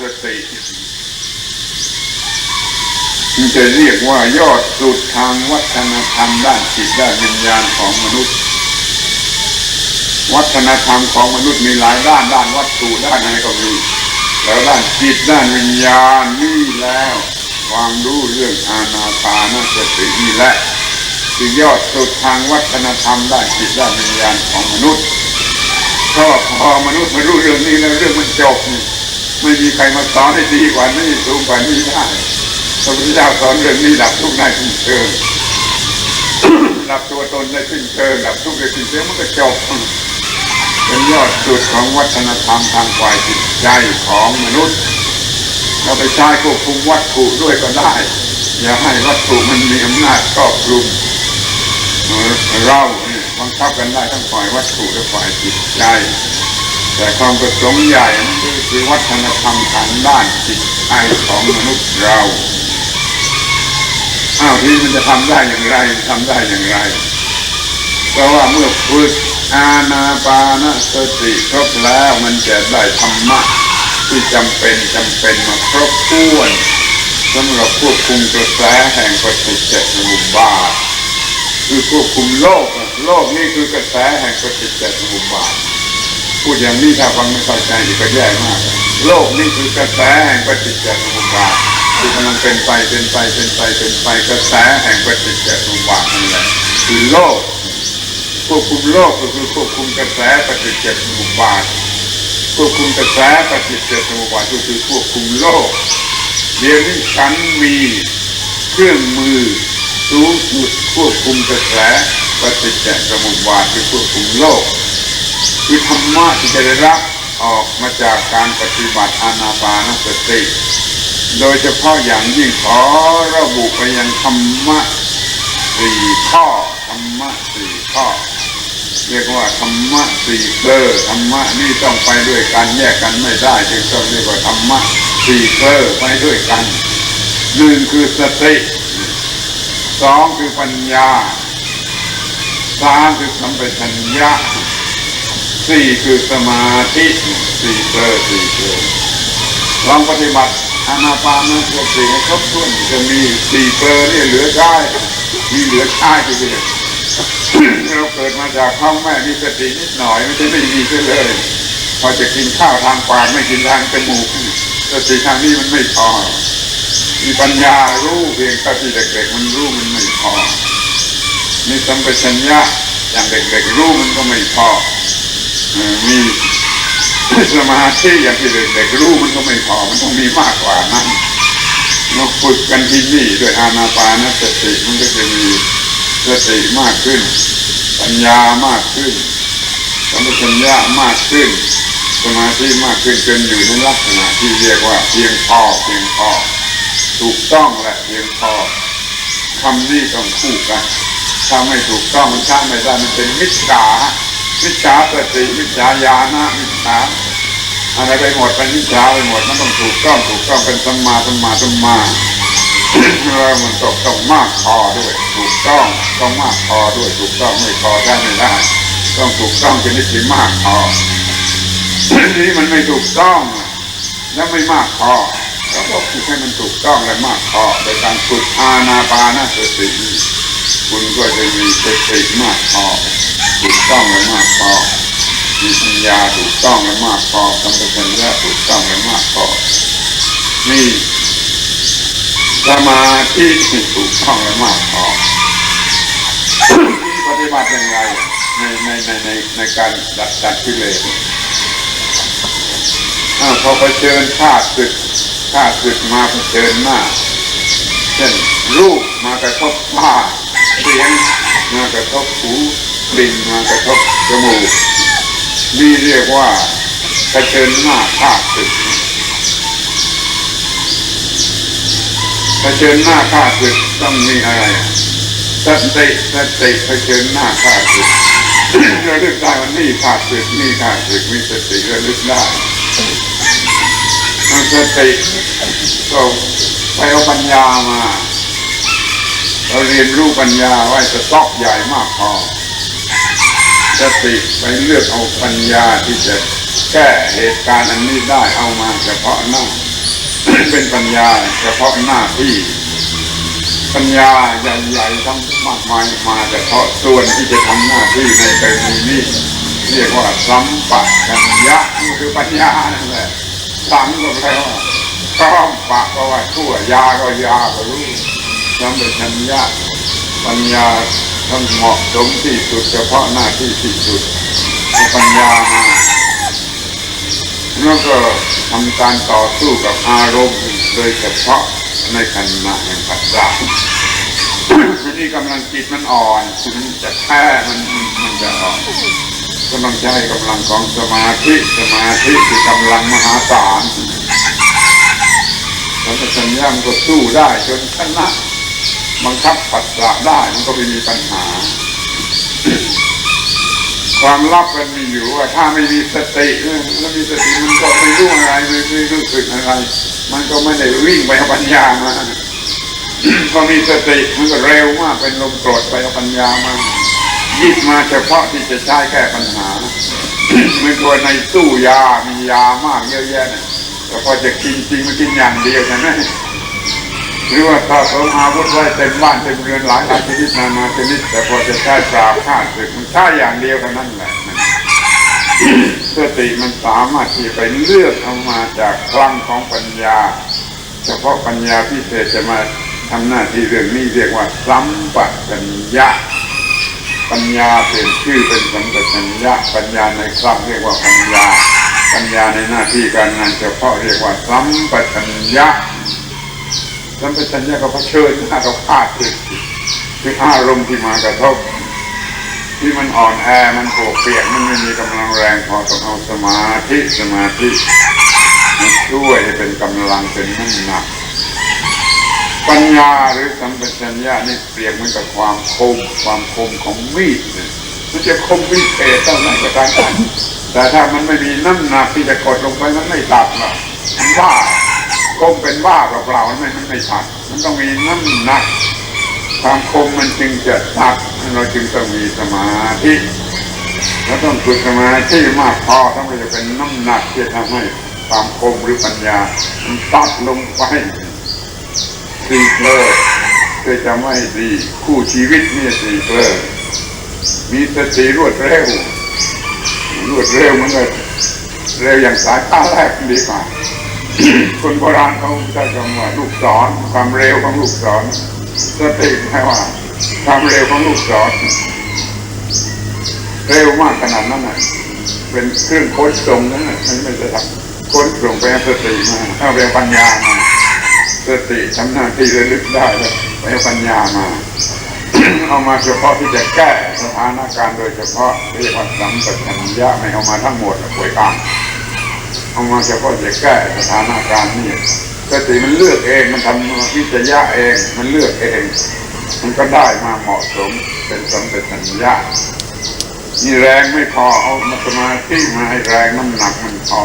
สติมันจะเรียกว่ายอดสุดทางวัฒนธรรมด้านจิตด้านวิญญาณของมนุษย์ วัฒนธรรมของมนุษย์มีหลายด้านด้านวัตถุด้านอะไรก็มีแล้วด้านจิตด้านวิญญาณนี่แล้วความรู้เรื่องอาณาปานสตินี่แหละคือยอดสุดทางวัฒนธรรมด้านจิตด้านวิญญาณของมนุษย์ก็พอมนุษย์มารู้เรื่องนี้แล้วเรื่องมันจบนี่ ไม่มีใครมาสอนให้ดีกว่านี้สูงกว่านี้ได้พระพุทธเจ้าสอนเรื่องนี้ดับทุกข์ได้สิ้นเชิงดับตัวตนได้สิ้นเชิงดับทุกข์ได้สิ้นเชิงมันก็จบเป็นยอดสุดของวัฒนธรรมทางฝ่ายจิตใจของมนุษย์ เราไปใช้ควบคุมวัตถุด้วยก็ได้ อย่าให้วัตถุมันมีอำนาจครอบคลุมเราเนี่ยบังคับกันได้ทั้งฝ่ายวัตถุและฝ่ายจิตใจ แต่ความประสงค์ใหญ่มันก็คือวัฒนธรรมทางด้านจิตใจของมนุษย์เราอ้าวที่มันจะทำได้อย่างไรทำได้อย่างไร เพราะว่าเมื่อฝึกอาณาปานสติครบแล้วมันจะได้ธรรมะที่จำเป็นจำเป็นมาครบถ้วนสำหรับควบคุมกระแสแห่งปฏิจจสมุปบาทคือควบคุมโลกอะโลกนี่คือกระแสแห่งปฏิจจสมุปบาท พูดอย่างนี้ถ้าฟังไม่เข้าใจอีกก็แย่มาก โลกนี่คือกระแสแห่งปฏิจจสมุปบาทที่กำลังเป็นไปเป็นไปเป็นไปเป็นไปกระแสแห่งปฏิจจสมุปบาทนั่นแหละคือโลกควบคุมโลกก็คือควบคุมกระแสปฏิจจสมุปบาทควบคุมกระแสปฏิจจสมุปบาทก็คือควบคุมโลกเดี๋ยวนี้ฉันมีเครื่องมือสูงสุดควบคุมกระแสปฏิจจสมุปบาทคือควบคุมโลก คือธรรมะที่จะได้รับออกมาจากการปฏิบัติอานาปานสติโดยเฉพาะอย่างยิ่งขอระบุไปยังธรรมะสี่ข้อธรรมะสี่ข้อ เรียกว่าธรรมะสี่เกลอธรรมะนี่ต้องไปด้วยกันแยกกันไม่ได้จึงต้องเรียกว่าธรรมะสี่เกลอไปด้วยกันหนึ่งคือสติสองคือปัญญาสามคือสัมปชัญญะ สี่คือสมาธิสี่เกลอสี่เกลอลองปฏิบัติอานาปานสติให้ครบถ้วนจะมีสี่เกลอเนี่เหลือใช้มีเหลือใช้ทีเดียวเราเกิดมาจากท้องแม่มีสตินิดหน่อยไม่ใช่ไม่มีเลย พอจะกินข้าวทางปากไม่กินทางจมูกสติทางนี้มันไม่พอมีปัญญารู้เพียงแค่ที่เด็กๆมันรู้มันไม่พอมีสัมปชัญญะอย่างเด็กๆรู้มันก็ไม่พอ มีสมาธิอย่างที่เด็กๆรู้มันก็ไม่พอมันต้องมีมากกว่านั้นเราฝึกกันที่นี่ด้วยอานาปานสติมันก็จะมีสติมากขึ้น ปัญญามากขึ้นสมปชัญญะมากขึ้น สมาธิมากขึ้นจนอยู่ในลักษณะที่เรียกว่าเพียงพอเพียงพอถูกต้องและเพียงพอคำนี้ต้องคู่กันถ้าไม่ถูกต้องมันช้าไม่ได้มันเป็นมิจฉา มิจฉาสติมิจฉาญาณมิจฉาอะไรไปหมดเป็นมิจฉาไปหมดมันต้องถูกต้องถูกต้องเป็นสัมมาสัมมาสัมมาแล้วมันต้องต้องมากพอด้วย ถูกต้องต้องมากพอด้วย ถูกต้องไม่พอได้ไม่ได้ต้องถูกต้องชนิดที่มากพอนี่มันไม่ถูกต้องและไม่มากพอเราก็ฝึกให้มันถูกต้องและมากพอโดยการฝึกอาณาปานสติคุณก็จะมีสติมากพอ ถูกต้องและมากพอมีปัญญาถูกต้องและมากพอสัมปชัญญะถูกต้องและมากพอนี่สมาธิถูกต้องและมากพอที่ปฏิบัติอย่างไรในในในในในการดัดจัดกิเลสอ้าวพอเผชิญข้าศึกข้าศึกมาเผชิญหน้าเช่นรูปมากระทบตาเสียงมากระทบหู กลิ่นมากระทบจมูกนี่เรียกว่าเผชิญหน้าข้าศึกเผชิญหน้าข้าศึกต้องมีอะไรสติสติเผชิญหน้าข้าศึกระลึกได้ว่านี่ข้าศึกนี่ข้าศึกมีสติระลึกได้มันสติก็ไปเอาปัญญามา เราเรียนรู้ปัญญาไว้สต็อกใหญ่มากพอ สติไปเลือกเอาปัญญาที่จะแก้เหตุการณ์อันนี้ได้เอามาเฉพาะหน้า เป็นปัญญาเฉพาะหน้าที่ ปัญญาใหญ่ๆทั้งมากมายมาเฉพาะส่วนที่จะทำหน้าที่ในกรณีนี้เรียกว่าสัมปัชัญญะนี่คือปัญญานั่นแหละสังก็แปลว่าพร้อมปะก็ว่าชั่วยาก็ยาก็รู้สัมปชัญญะปัญญา ต้งเหมาะสมที่สุดเฉพาะหน้าที่ที่สุดปัญญามาแล้วก็ทำการต่อสู้กับอารมณ์โดยเฉพาะในขณะแห่งปัจจัยทีนี้กำลังจิตมันอ่อนมันจะแพ้มันมันจะอ่อนก็ต้องใช้กำลังของสมาธิสมาธิคือกำลังมหาศาลสัมปชัญญะมันก็สู้ได้จนชนะ บังคับปัจจัยได้มันก็ไม่มีปัญหา ความลับมันมีอยู่ว่าถ้าไม่มีสติแล้วมีสติมันก็ไม่รู้อะไรไม่ไม่รู้สึกอะไร มันก็ไม่ได้วิ่งไปปัญญามาพอมีสติมันก็เร็วมากเป็นลมโกรธไปปัญญามายิบมาเฉพาะที่จะใช้แก้ปัญหาไม่ตัวในตู้ยามียามากเยอะแยะเนี่ยแต่พอจะกินจริงมันกินอย่างเดียวใช่ไหม หรือว่าถ้าเขาอาวุธไว้เต็มบ้านเต็มเรือนหลายหลายชนิดนานาชนิดแต่พอจะใช้ปราบฆ่าศึกมันใช้อย่างเดียวเท่นั้นแหละสติมันสามารถที่ไปเลือกเอามาจากคลังของปัญญา เฉพาะปัญญาพิเศษจะมาทำหน้าที่เรื่องนี้เรียกว่าสัมปัญญะปัญญาเปลี่ยนชื่อเป็นสัมปชัญญะปัญญาในคลังเรียกว่าปัญญา ปัญญาในหน้าที่การงานเฉพาะเรียกว่าสัมปชัญญะ สัมปชัญญะก็เผชิญหน้ากับพาดคือคืออารมณ์ที่มากระทบที่มันอ่อนแอมันโผเปียกมันไม่มีกำลังแรงพอต้องเอาสมาธิสมาธิมาช่วยให้เป็นกำลังเป็นน้ำหนักปัญญาหรือสัมปชัญญะนี่เปรียบเหมือนกับความคมความคมของมีดเนี่ยมันจะคมวิเศษเท่าไหร่ก็ตามกันแต่ถ้ามันไม่มีน้ำหนักที่จะกดลงไปมันไม่ตัดหรอกมันบ้า คมเป็นบ้าเปล่าๆมันไม่มันไม่ตัดมันต้องมีน้ำหนักความคมมันจึงจะตัดเราจึงต้องมีสมาธิแล้วต้องฝึกสมาธิมากพอต้องจะเป็นน้ำหนักที่ทำให้ความคมหรือปัญญามันตัดลงไปสี่เพลอเคยจำไว้ให้ดีคู่ชีวิตนี่สี่เพลอมีสติรวดเร็วรวดเร็วมันก็เร็วอย่างสายตาแรกดีกว่า คนโบราณเขาใช้คำว่าลูกศรความเร็วของลูกศรสติแปลว่าความเร็วของลูกศรเร็วมากขนาดนั้นน่ะเป็นเครื่องโค้นส่งนั่นน่ะไม่ไม่จะทำค้นส่งไปเอาสติมาเอาไปเอาปัญญามาสติทำหน้าที่ระลึกได้แล้วไปเอาปัญญามาเอามาเฉพาะที่จะแก้สถานการณ์โดยเฉพาะเรียกว่าสัมปชัญญะไม่เอามาทั้งหมดป่วยกลาง เอามาเฉพาะจะแก้สถานการณ์นี่สติมันเลือกเองมันทำวิจยะเองมันเลือกเอง มันก็ได้มาเหมาะสมเป็นสัมปชัญญะนี่แรงไม่พอเอามาสมาธิมาให้แรงน้ำหนักมันพอ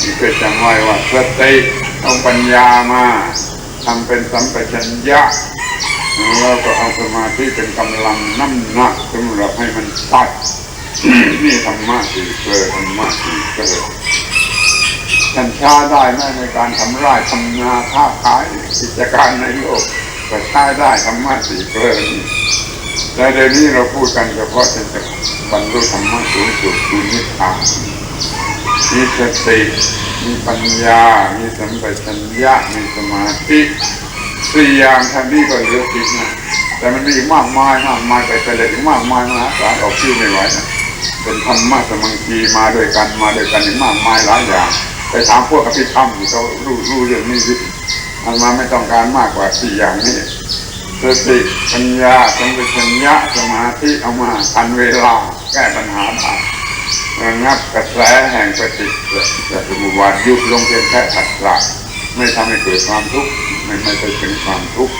นี่เก็จำไว้ว่าสติเอาปัญญามาทำเป็นสัมปชัญญะแล้วก็เอาสมาธิเป็นกำลังน้ำหนักสำหรับให้มันตัดนี่ธรรมะสี่เกลือธรรมะสี่เกลื อฉันช้าได้ไหมในการทำไร่ทำนาค้าขายกิจการในโลกก็ใช้ได้ธรรมะสี่เกลือนี่แต่เดี๋ยวนี้เราพูดกันเฉพาะจะจะบรรลุธรรมะสูงสุดคือนิพพานมีสติมีปัญญา มีสัมปชัญญะมีสมาธิสี่อย่างท่านนี้ก็เหลือสิบนะแต่มันมีอีกมากมายมากมายไปไปเลยอีกมากมายมหาศาลออกชื่อไม่ไหวนะเป็นธรรมะสมังคีมาด้วยกันมาด้วยกันอีกมากมายหลายอย่าง ไปถามพวกอภิธรรมเขารู้รู้เรื่องนี้สิอันมาไม่ต้องการมากกว่าสี่อย่างนี้สติปัญญาสัมปชัญญะสมาธิเอามาทันเวลาแก้ปัญหาได้ระงับกระแสแห่งปฏิจจสมุปบาทยุบลงเพียงแค่ผัสสะไม่ทำให้เกิดความทุกข์ไม่ไม่ไปถึงความทุกข์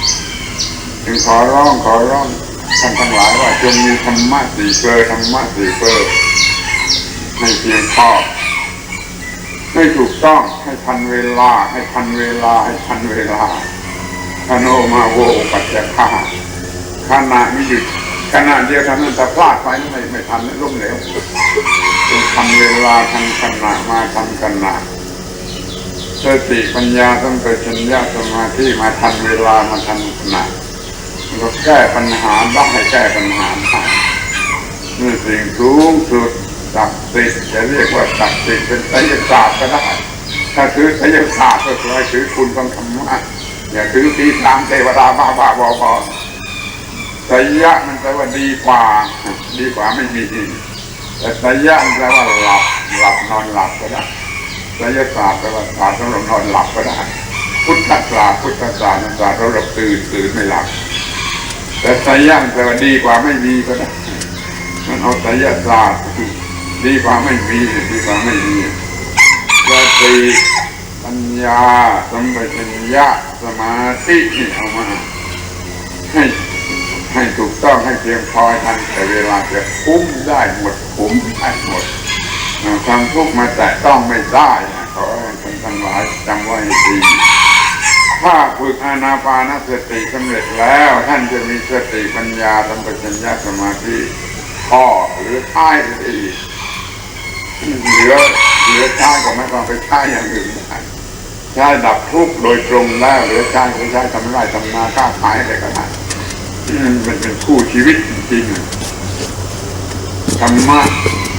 จึงขอร้องขอร้องท่านทั้งหลายว่าจงมีธรรมะสี่เปอร์ธรรมะสี่เปอร์ให้เพียงพอ ให้ถูกต้องให้ทันเวลา ให้ทันเวลา ให้ทันเวลาพโนมาโวปัจจคาขณะไมีหยุดขณะเดียวท่านั้นแต่พลาดไปไม่ไม่ทันล้มเหลวจงทันเวลาทันขณะมาทันขณะสติปัญญาต้องไปชัญญาสมาธิมาทันเวลามาทันขณะมันก็แก้ปัญหาได้แก้ปัญหาได้นี่สิ่งสูงสุด ศักดิ์สิทธิ์จะเรียกว่าศักดิ์สิทธิ์เป็นไสยศาสตร์ก็ได้ถ้าถือไสยศาสตร์ก็คือถือคุณของธรรมะอย่าถือปีตามเทวดาบ้าบ้าบอบอไสยะมันแปลว่าดีกว่า ดีกว่าไม่มีแต่ไสยะมันแปลว่าหลับหลับนอนหลับก็ได้ไสยศาสตร์แปลว่าศาสตร์สำหรับนอนหลับก็ได้พุทธศาสตร์พุทธศาสตร์ศาสตร์สำหรับตื่นตื่นไม่หลับแต่ไสยะมันแปลว่าดีกว่าไม่มีก็ได้มันเอาไสยศาสตร์ ดีกว่าไม่มีดีกว่าไม่มีสติปัญญาสัมปชัญญะสมาธินี่เอามาให้ให้ถูกต้องให้เพียงพอทันแต่เวลาจะคุ้มได้หมดคุ้มได้หมดความทุกข์มาแตะต้องไม่ได้นะขอให้คนทั้งหลายจำไว้ดีถ้าฝึกอานาปานสติสำเร็จแล้ว ท่านจะมีสติปัญญาสัมปชัญญะสมาธิพ่อหรือท้ายอีก เหลือเหลือใช้ก็ไม่ต้องไปใช้อย่างอื่นได้ใช้ดับทุกข์โดยตรงแล้วเหลือใช้ก็ใช้ทำไรทำนาค้าขายอะไรก็ได้มันเป็นคู่ชีวิตจริงๆธรรมะ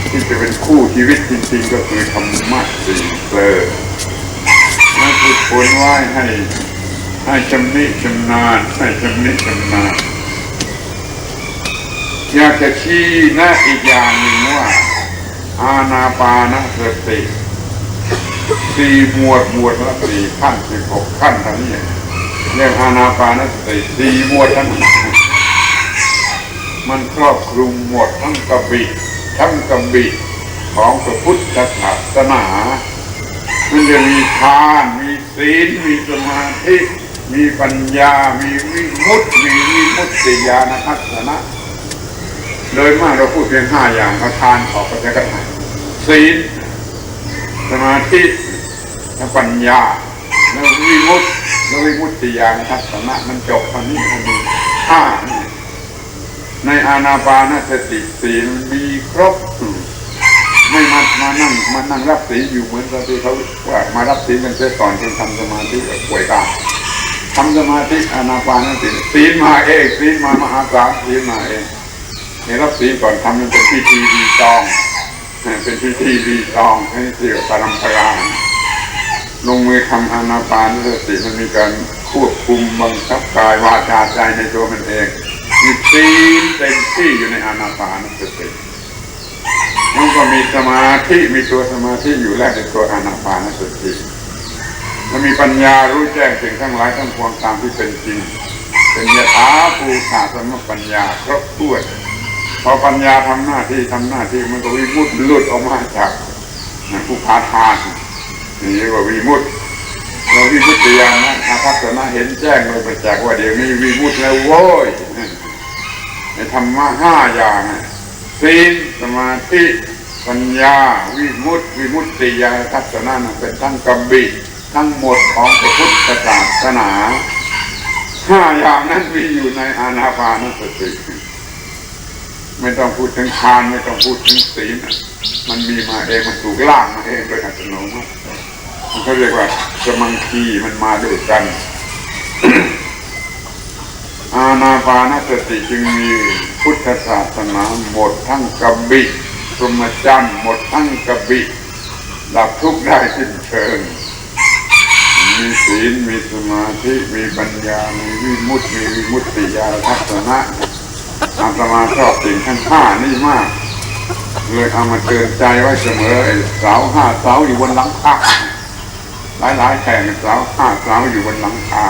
ที่จะเป็นคู่ชีวิตจริงๆ ก็คือธรรมะสี่เกลอนั่นคือผลไว้ให้ให้ชำนิชำนาญให้ชำนิชำนาญอยากจะชี้แนะอีกอย่างหนึ่งว่า อาณาปานสติสี่หมวดหมวดละสี่ขั้นสิบหกขั้นทั้งนี้เรียกอาณาปานสติสี่หมวดทั้งนั้มันครอบคลุมหมดทั้งกระบี่ทั้งกระบี่ของพระพุทธศาสนามันจะมีทานมีศีลมีสมาธิมีปัญญา มีวิมุตติมีวิมุตติญาณทัศนะ โดยมากเราพูดเพียงห้าอย่างเอาทานออกไปแล้วก็ได้ศีลสมาธิและปัญญาแล้ววิมุตติแล้ววิมุตติญาณทัศนะมันจบตอนนี้มันมีห้าในอาณาปานสติศีลมีครบไม่มามานั่งมานั่งรับศีลอยู่เหมือนกับที่เขาว่ามารับศีลกันเสียก่อนที่ทำสมาธิป่วยกายทำสมาธิอาณาปานสติศีลมาเองศีลมามหาศาลศีลมาเอง ในรับศีก่อนทำมันเป็นพิธีดีตอง เป็นพิธีดีตองให้เสียวปรำปราลงมือทำอาณาปานสติมันมีการควบคุมบังคับกายวาจาใจในตัวมันเองมีศีลเต็มที่อยู่ในอนาปานสติมันก็มีสมาธิมีตัวสมาธิอยู่แล้วในตัวอนาปานสติมันมีปัญญารู้แจ้งสิ่งทั้งหลายทั้งปวงตามที่เป็นจริง เป็นยถาภูขาสมปัญญาครบถ้วน พอปัญญาทำหน้าที่ทำหน้าที่มันก็วิมุตติหลุดออกมาจากผู้พาทานนี่เรียกว่าวิมุตติเราวิมุตติญานะอาภัสนะเห็นแจ้งโดยประจักษ์ว่าเดี๋ยวนี้วิมุตติแล้วโว้ยในธรรมะห้าอย่างศีลสมาธิปัญญาวิมุตติวิมุตติญาทัศนะนั่นเป็นทั้งกำบิทั้งหมดของพระพุทธศาสนาห้าอย่างนั้นมีอยู่ในอานาปานสติ ไม่ต้องพูดถึงทานไม่ต้องพูดถึงศีลมันมีมาเองมันถูกล่างมาเองโดยอัตโนมัติมันเขาเรียกว่าสมังคีมันมาด้วยกัน อาณาปานสติจึงมีพุทธศาสนาหมดทั้งกบิพรหมจรรย์หมดทั้งกบิดับทุกข์ได้สิ้นเชิงมีศีลมีสมาธิมีปัญญา มีวิมุตติมีวิมุตติญาณทัศนะ อาตมาชอบสิ่งทั้งห้านี่มาก เลยเอามาเตือนใจไว้เสมอไอ้เสาห้าเสาอยู่บนหลังคาหลายหลายแห่งเสาห้าเสาอยู่บนหลังคา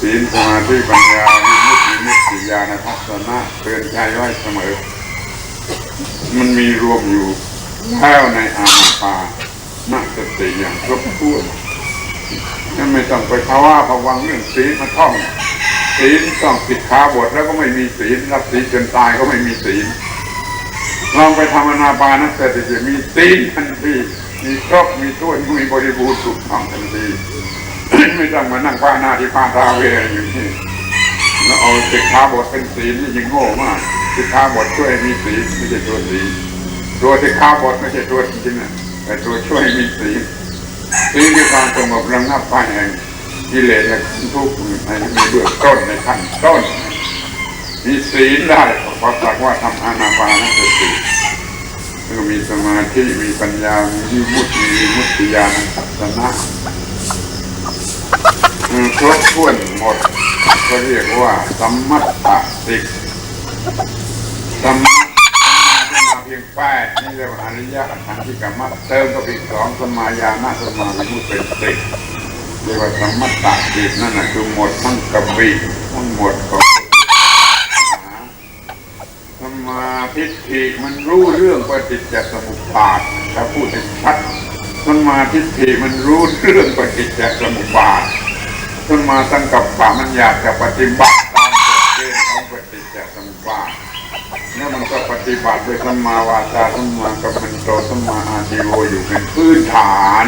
ศีลสมาธิปัญญาวิมุตติวิมุตติญาณทัศนะเตือนใจไว้เสมอ มันมีรวมอยู่แล้วในอานาปานสติอย่างครบถ้วนนั่นไม่ต้องไปภาวะผวังเรื่องศีลมาท่อง ศีลต้องปิดขาบทแล้วก็ไม่มีศีลรับศีลจนตายก็ไม่มีศีลลองไปทำอนาปานสติจะมีศีลทันทีมีครบมีถ้วนมีบริบูรณ์ถูกต้องทันทีไม่ต้องมานั่งป้าหน้าที่ป้าตาเวรอยู่นี่แล้วเอาสิกขาบทเป็นศีลนี่ยิ่งโง่มากสิกขาบทช่วยมีศีลไม่ใช่ตัวศีลตัวสิกขาบทไม่ใช่ตัวจริงนะแต่ตัวช่วยมีศีลศีลคือความสงบระงับไปแห่ง กิเลสและทุกข์ในมีเบื้องต้นในขั้นต้น มีศีลได้เพราะสักว่าทำอานาปานสติคือมีสมาธิมีปัญญา มีมุติมีมุตติญาณทัศนะอืมครบถ้วนหมด ก็เรียกว่าสัมมัตตสิกสัมมัตมาเพียงแปดนี่เรียกว่าอริยะขันธิกรรมเติมก็อีกสองสมาญาณสมาวิมุตติเป็นสิบเรียกว่าสมมัตตสิกนั่นแหะคือหมดทั้งกระบี่ทั้งหมดของสมาธิฐิมันรู้เรื่องปฏิจจสมุปบาทถ้าพูดให้ชัดสมาธิฐิมันรู้เรื่องปฏิจจสมุปบาทสมาสังกัปปะมันอยากจะปฏิบัติตามกฎเกณฑ์ของปฏิจจสมุปบาทแล้วมันก็ปฏิบัติโดยสัมมาวาจาสัมมากัมมันโตสัมมาอาชีโวอยู่เป็นพื้นฐาน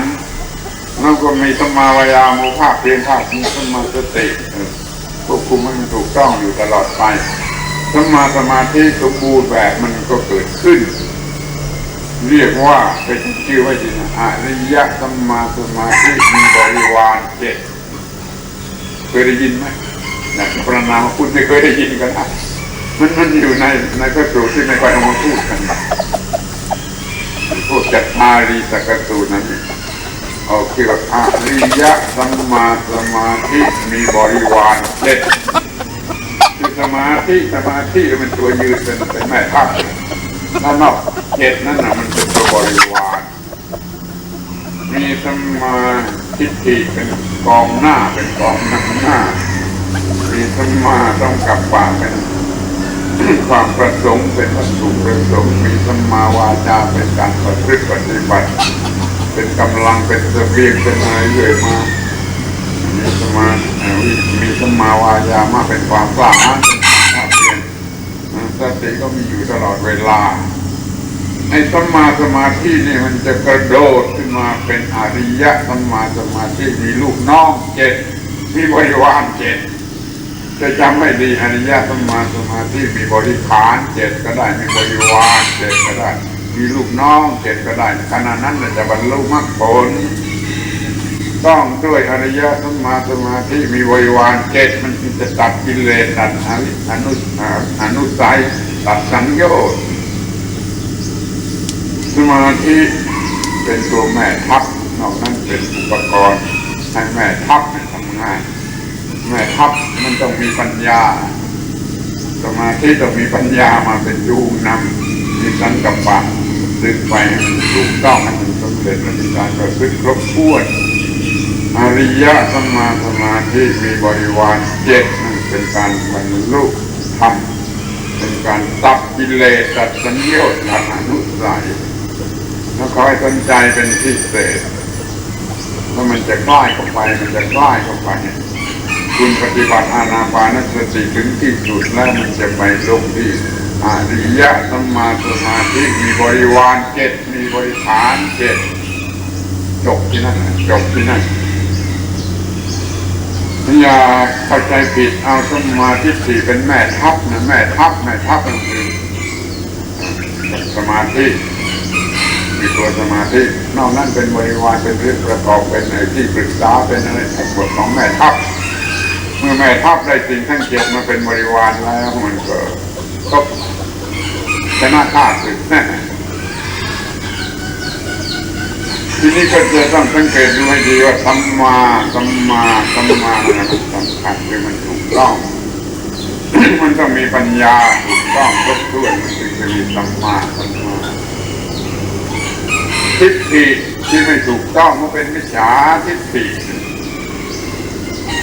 แล้วก็มีสมาวายาโมภาคเพียงภาคมีสมมาสติควบคุมให้มันถูกต้องอยู่ตลอดไปสมาสมาธิสมบูรณ์แบบมันก็เกิดขึ้น เรียกว่าเป็นชื่อว้ที่นอริยสัมาสมาธิมีบริวารเจ็ดเคยได้ยินไหมนะพระนามคุณไม่เคยได้ยินกันนะมันมันอยู่ในในพระสูตรที่ไม่ค่อยเอามาพูดกันพวกจัตตารีสกสูตรนั้น เอาคือว่าอริยสัมมาสมาธิมีบริวารเจ็ดคือสมาธิสมาธิมันตัวยืนเป็นเป็นแม่ทัพด้านนอกเจ็ดนั่นน่ะมันเป็นตัวบริวารมีสมาธิฏฐิเป็นกองหน้าเป็นกองนำหน้า มีสมาต้องกับปากเป็นความประสงค์เป็นวัตถุประสงค์มีสมาวาจาเป็นการปฏิบัติปฏิบัติ เป็นกำลังเป็นเสบียงเป็นอะไรเรื่อยมามีสมาวิมีสมาวายามะเป็นความกล้าหาญเป็นความภาคเพียรสติก็มีอยู่ตลอดเวลาไอ้สมาสมาธินี่มันจะกระโดดขึ้นมาเป็นอริยะสมาสมาธิมีลูกน้องเจ็ดมีบริวารเจ็ดจะจำไม่ดีอริยะสมมาสมาธิมีบริขารเจ็ดก็ได้มีบริวารเจ็ดก็ได้ มีลูกน้องเจ็ดก็ได้ขณะนั้นจะบรรลุมรรคผล ต้องด้วยอริยสัมมาสมาธิมีบริวารเจ็ดมันจึงจะตัดกิเลสตัดอนุอนุสัยตัดสังโยชน์สมาธิเป็นตัวแม่ทัพนอกนั้นเป็นอุปกรณ์ให้แม่ทัพทำงานแม่ทัพมันต้องมีปัญญา สมาธิต้องมีปัญญามาเป็นยูนำมีสังกัปปะ ดึงไปให้มันถูกต้องให้มันสำเร็จและมีการประพฤติครบถ้วนอริยะสมาสมาธิมีบริวารเจ็ดนั่นเป็นการบรรลุธรรมเป็นการตัดกิเลสตัดสัญญาตัดอนุสัยแล้วคอยสนใจเป็นพิเศษแล้วมันจะใกล้เข้าไปมันจะใกล้เข้าไปคุณปฏิบัติอานาปานสติถึงที่สุดแล้วมันจะไปลงที่ อริยะสัมมาสมาธิมีบริวารเจ็ดมีบริขารเจ็ดจบที่นั่นจบที่นั่นอย่าเข้าใจผิดเอาสมาธิสี่เป็นแม่ทัพนะแม่ทัพแม่ทัพก็คือสมาธิมีตัวสมาธินอกนั้นเป็นบริวารเป็นเรื่องประกอบเป็นไอ้ที่ปรึกษาเป็นอะไรทั้งหมดของแม่ทัพเมื่อแม่ทัพได้สิ่งทั้งเจ็ดมาเป็นบริวารแล้วมันก็ ก็ชนะข้าศึกแน่ทีนี้ก็จะต้องสังเกตดูให้ดีว่าสัมมาสัมมาสัมมาเนี่ยมันสำคัญคือมันถูกต้อง มันต้องมีปัญญาถูกต้องครบถ้วนมันถึงจะมีสัมมาสัมมาทิฏฐิที่ไม่ถูกต้องมันเป็นมิจฉาทิฏฐิ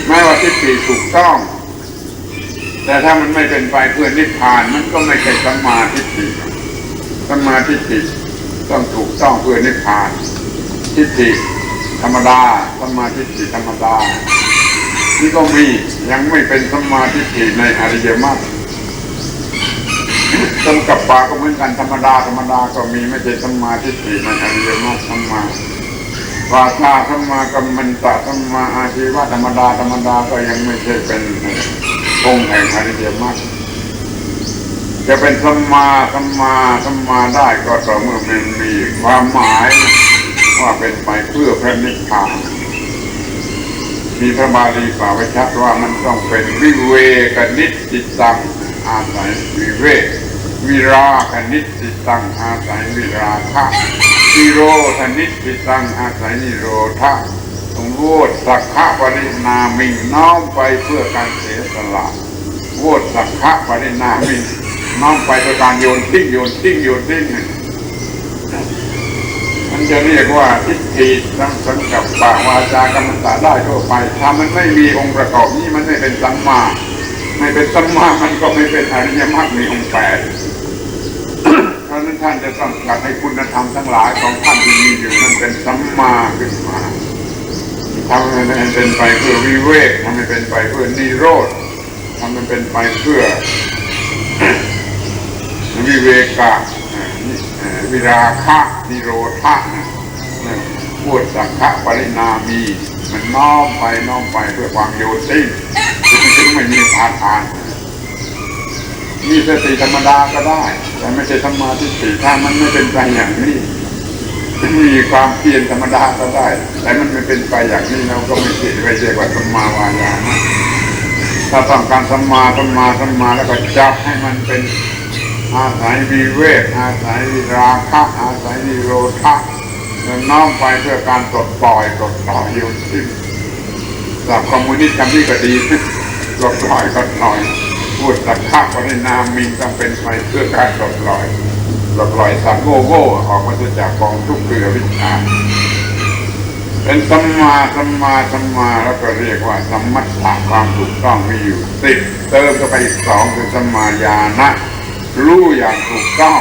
แม้ว่าทิฏฐิถูกต้อง แต่ถ้ามันไม่เป็นไปเพื่อนิพพานมันก็ไม่ใช่สัมมาทิฏฐิสัมมาทิฏฐิต้องถูกต้องเพื่อนิพพาน ทิฏฐิธรรมดาสัมมาทิฏฐิธรรมดานี่ก็มียังไม่เป็นสัมมาทิฏฐิในอริยมรรคต้นกับปาก็เหมือนกันธรรมดาธรรมดาก็มีไม่ใช่สัมมาทิฏฐิในอริยมรรคธรรมาวาจาธรรมากัมมันตะธรรมาอาชีวะธรรมดาธรรมดาก็ยังไม่ใช่เป็น งค์แห่งอริยมรรคจะเป็นสัมมาสัมมาสัมมาได้ก็ต่อเมื่อมันมีความหมายว่าเป็นไปเพื่อพระนิพพานมีพระบาลีกล่าวไว้ชัดว่ามันต้องเป็นวิเวกนิจจิตังอาศัยวิเวกวิราคนิจจิตังอาศัยวิราคะวิโรธนิจจิตังอาศัยนิโรธะ โวดสักขะปรินามิงน้อมไปเพื่อการเสียสละโวดสักขะปรินามิงน้อมไปเพื่อการโยนทิ้งโยนทิ้งโยนทิ้งมันจะเรียกว่าทิฏฐิสังสังกับปะวาจากรรมตะได้ทั่วไป ถ้ามันไม่มีองค์ประกอบนี้มันไม่เป็นสัมมาไม่เป็นสัมมามันก็ไม่เป็นอริยมรรคมีองค์แปดเพราะฉะนั้นท่านจะต้องกลับให้คุณธรรมทั้งหลายของท่านที่มีอยู่นั้นเป็นสัมมาขึ้นมา ทำให้มันเป็นไปเพื่อวิเวกทำให้เป็นไปเพื่อนิโรธทำให้เป็นไปเพื่อวิเวกะเอ่วิราคะนิโรธะพูดสังฆปรินามี มันน้อมไปน้อมไปเพื่อความโยติจึงไม่มีพาทานมีสติธรรมดาก็ได้ แต่ไม่ใช่ธรรมาทิฏฐิถ้ามันไม่เป็นไปอย่างนี้ มีความเพียรธรรมดาก็ได้ แต่มันไม่เป็นไปอย่างนี้เราก็ไม่ติไม่ใช่ว่าสัมมาวายามะถ้าต้องการสัมมาสัมมาสัมมาแล้วก็จับให้มันเป็นอาศัยวิเวกอาศัยราคะอาศัยนิโรธะแล้วน้อมไปเพื่อการปลดปล่อยปลดปล่อยโยนทิ้งสำหรับคอมมิวนิสต์คำนี้ก็ดีปลดปล่อยปลดปล่อยพูดสักข้าปรินามิงต้องเป็นไปเพื่อการปลดปล่อย ปลดปล่อยสังโง่โง่ออกมาจากกองทุกข์คืออวิชชาเป็นสัมมาสัมมาสัมมาแล้วก็เรียกว่าสัมมัตถะความถูกต้องมีอยู่สิบเติมเข้าไปอีกสองคือสัมมาญาณะรู้อย่างถูกต้อง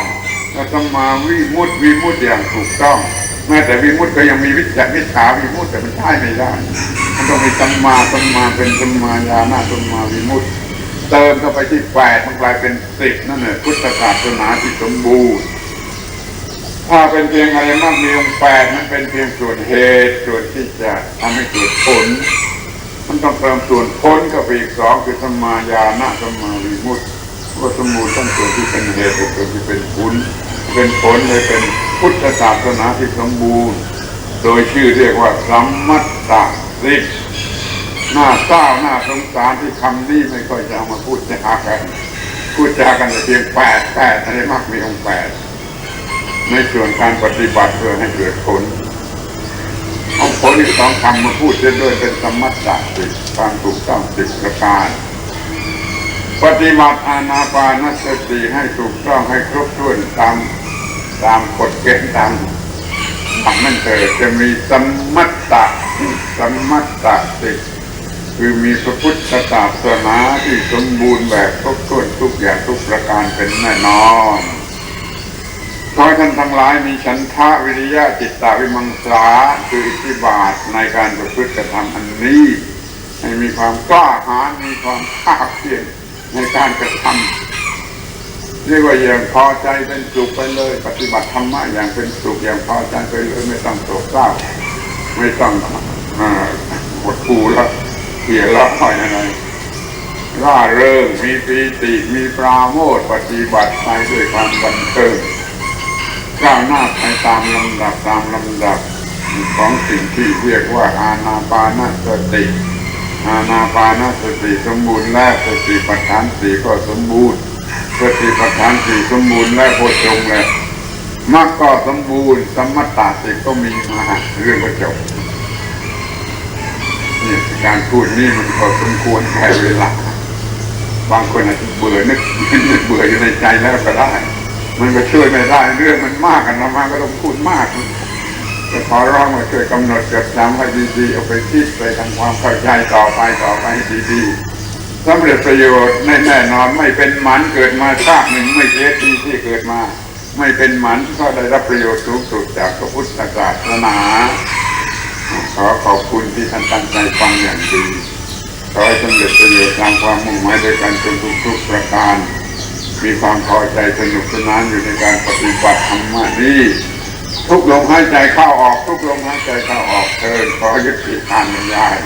แล้วสัมมาวิมุตติวิมุตติอย่างถูกต้องแม้แต่วิมุตติก็ยังมีวิจารวิชาวิมุตติแต่มันใช่ไม่ได้มันต้องมีสัมมาสัมมาเป็นสัมมาญาณะสัมมาวิมุตติ เติมเข้าไปที่แปดมันกลายเป็นสิบนั่นแหละพุทธศาสนาที่สมบูรณ์ถ้าเป็นเพียงอะไรมากมีองค์แปดมันเป็นเพียงส่วนเหตุส่วนที่จะทำให้เกิดผล มันต้องเติมส่วนพ้นเข้าไปอีกสองคือสมาญาณะสมาวิมุตติก็สมบูรณ์ทั้งส่วนที่เป็นเหตุส่วนที่เป็นผลเป็นผลเลยเป็นพุทธศาสนาที่สมบูรณ์ โดยชื่อเรียกว่าสัมมัตตสิก หน้าเศร้าหน้าสงสารที่คำนี้ไม่ค่อยจะเอามาพูดจากันพูดจากันแต่เพียงแปดแปดอะไรมากมีองแปดในส่วนการปฏิบัติเพื่อให้เกิดผลเอาผลอีกสองคำมาพูดเช่นด้วยเป็นสมมัตตสิความถูกต้องสิบประการปฏิบัติอานาปานสติให้ถูกต้องให้ครบถ้วนตามตามกฎเกณฑ์ตามทำนั่นเถิดจะมีสมมัตตะสมมัตตสิ คือมีพระพุทธศาสนาที่สมบูรณ์แบบครบถ้วนทุกอย่างทุกประการเป็นแน่นอนขอให้ท่านทั้งหลายมีฉันทะวิริยะจิตตาวิมังสาคืออิทธิบาทในการประพฤติกระทำอันนี้ให้มีความกล้าหาญมีความภาคเพียรในการกระทำเรียกว่าอย่างพอใจเป็นสุขไปเลย ปฏิบัติธรรมะอย่างเป็นสุขอย่างพอใจไปเลยไม่ต้องโศกเศร้าไม่ต้องอ่าหดหู่แล้ว เขียนร้อยอะไรร่าเริงมีปีติมีปราโมทปฏิบัติไปด้วยความบันเทิงก้าวหน้าไปตามลำดับตามลำดับของสิ่งที่เรียกว่าอาณาปานสติ อาณาปานสติสมบูรณ์แล้วสติปัฏฐานสี่ก็สมบูรณ์สติปัฏฐานสี่สมบูรณ์แล้วโพชงแล้วมรรคก็สมบูรณ์สมมตตาสิก็มีมาเรื่องก็จบ เนี่ยการพูดนี่มันก็สมควรใช้เวลาบางคนอาจจะเบื่อนึกเบื่ออยู่ในใจแล้วก็ได้ มันก็ช่วยไม่ได้เรื่องมันมากกันมาก็ต้องพูดมากจะขอร้องว่าช่วยกำหนดจดจำไว้ดีๆเอาไปคิดไปทำความเข้าใจต่อไปต่อไปดีๆสำเร็จประโยชน์แน่นอนไม่เป็นหมันเกิดมาชาติหนึ่งไม่เสียทีที่เกิดมา ไม่เป็นหมันก็ได้รับประโยชน์สูงสุดจากพระพุทธศาสนา ขอขอบคุณที่ท่านตั้งใจฟังอย่างดี ขอให้สำเร็จประโยชน์ตามความมุ่งหมายด้วยกันจนทุกๆประการ มีความพอใจสนุกสนานอยู่ในการปฏิบัติธรรมนี้ทุกลมหายใจเข้าออก ทุกลมหายใจเข้าออกเทินขอยุติการบรรยาย